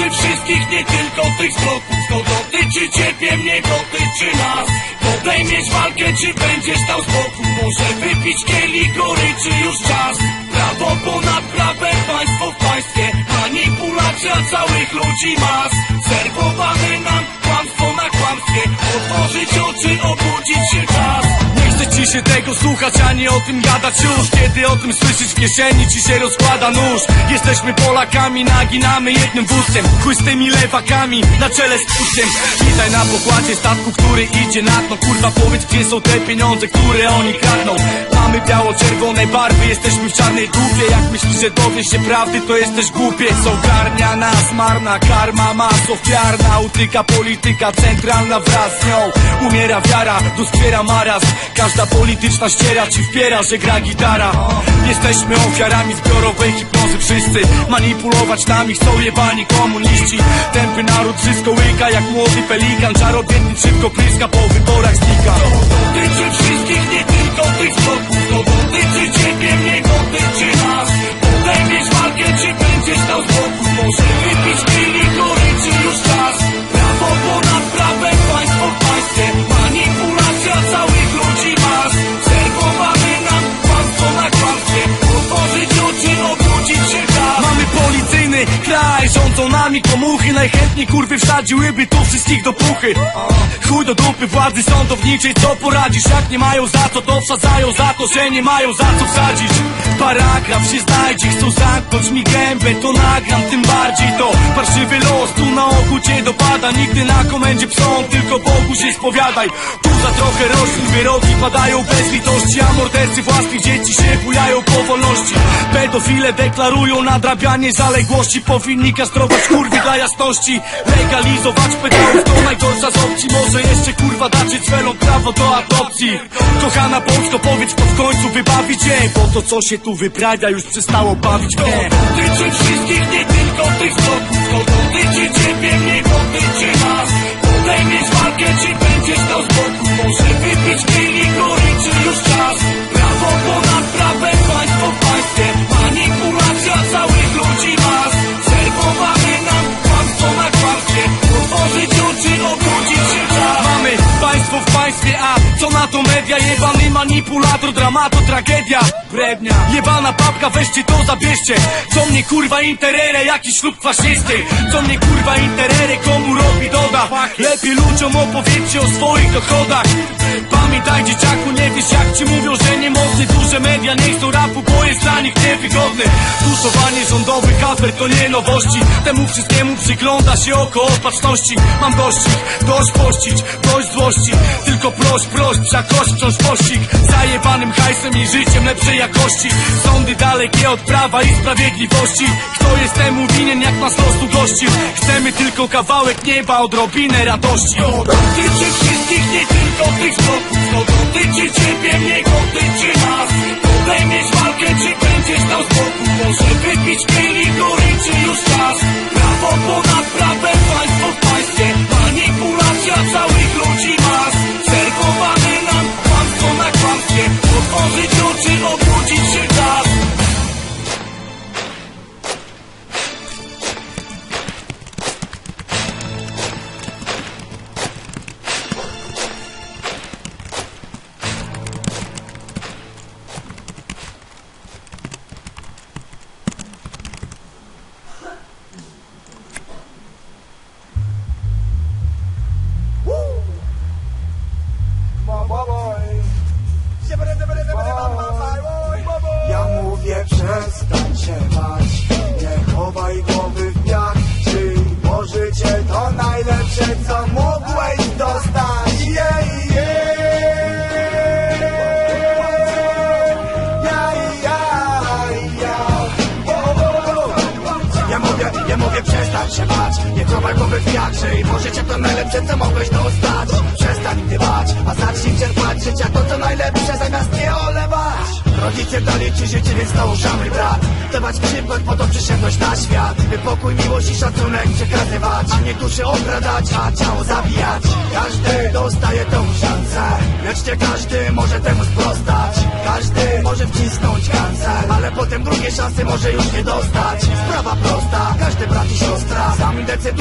dotyczy wszystkich, nie tylko tych skoków To dotyczy ciebie, mnie dotyczy nas? Podejmiesz walkę, czy będziesz stał z boku Może wypić kielich goryczy już czas? Prawo ponad prawem, państwo w państwie. Manipulacja całych ludzi mas. Serwowane nam kłamstwo na kłamstwie. Otworzyć oczy, obudzić się czas. Nie chce ci się tego słuchać, ani o tym gadać już. Kiedy o tym słyszysz w kieszeni, ci się rozkłada nóż. Jesteśmy Polakami, naginamy jednym wózcem Chuj z tymi lewakami, na czele z puszczem Witaj na pokładzie statku, który idzie na dno. Kurwa powiedz, gdzie są te pieniądze, które oni kradną? Mamy biało-czerwone barwy, jesteśmy w czarnej dupie. Jak myślisz, że dowiesz się prawdy, to jesteś głupiec Ogarnia nas marna karma, mas ofiarna. Utyka polityka centralna wraz z nią. Umiera wiara, doskwiera maraz Każda polityczna ściera ci wpiera, że gra gitara. Jesteśmy ofiarami zbiorowej hipnozy. Wszyscy Manipulować nami chcą jebani komuniści. Tępy naród wszystko łyka jak młody pelikan. Czarodziejnik szybko pryska, po wyborach znika dotyczy wszystkich, nie tylko tych skoków To dotyczy ciebie, mnie nami komuchy. Najchętniej kurwy wsadziłyby tu wszystkich do puchy. Chuj do dupy władzy sądowniczej, co poradzisz? Jak nie mają za co, to wsadzają za to, że nie mają za co wsadzić Paragraf się znajdzie, chcą zamknąć mi gębę To nagram, tym bardziej to Parszywy los, tu na oku cię dopada Nigdy na komendzie psom, tylko Bogu się spowiadaj. Tu za trochę roślin wyroki padają bez litości A mordercy własnych dzieci się bujają po wolności. Pedofile deklarują nadrabianie zaległości Powinni kastrować kurwy dla jasności Legalizować pedałów to najgorsza z opcji Może jeszcze kurwa dacie cwelom prawo do adopcji. Kochana Polsko powiedz to w końcu wybawi cię Bo to co się tu wyprawia już przestało bawić To dotyczy wszystkich, nie tylko tych skoków To dotyczy ciebie, mnie dotyczy nas. Podejmiesz walkę, czy będziesz stał z boku. Może wypić kielich goryczy już czas. Prawo ponad prawem, państwo w państwie. Manipulacja całych ludzi mas. Serwowane nam kłamstwo na kłamstwie. Otworzyć oczy, obudzić się czas. Mamy państwo w państwie, a co na to media? Jebany manipulator, dramato, tragedia. Brednia, jebana babka, weźcie to, zabierzcie. Co mnie kurwa interere, jakiś ślub faszysty. Co mnie kurwa interere, komu robi doda. Lepiej ludziom opowiedzcie o swoich dochodach Pamiętaj dzieciaku, nie wiesz jak ci mówią, że nie mocny Duże media nie chcą rapu, bo jest dla nich niewygodny. Tuszowanie rządowych afer to nie nowości. Temu wszystkiemu przygląda się oko opatrzności. Mam dość ich, dość pościć, dość złości. Tylko proś, proś, za kość wciąż pościg. Zajebanym hajsem i życiem lepszej jakości. Sądy dalekie od prawa i sprawiedliwości. Kto jest temu winien, jak nas losu gościł Chcemy tylko kawałek nieba, odrobinę radości. Dotyczy wszystkich, nie tylko tych To dotyczy ciebie, mnie dotyczy nas. Podejmiesz walkę, czy będziesz stał z boku Może wypić kielich goryczy już czas. Prawo ponad prawem, przestań się bać Nie chowaj głowy w piach. Żyj, bo to najlepsze co mogłeś dostać? Yeah. Ja, mówię, przestań się bać Nie chowaj głowy w piach. Żyj, bo to najlepsze co mogłeś dostać? Przestań gdybać, a zacznij czerpać Życia to co najlepsze zamiast Rodzice ci życie, więc uszanuj brat. Dawać przykład, po to przyszedłeś na świat. By pokój, miłość i szacunek przekazywać A nie duszy okradać, a ciało zabijać. Każdy dostaje tą szansę Lecz nie każdy może temu sprostać. Każdy może wcisnąć kancer Ale potem drugie szanse może już nie dostać. Sprawa prosta, każdy brat i siostra Sam decyduje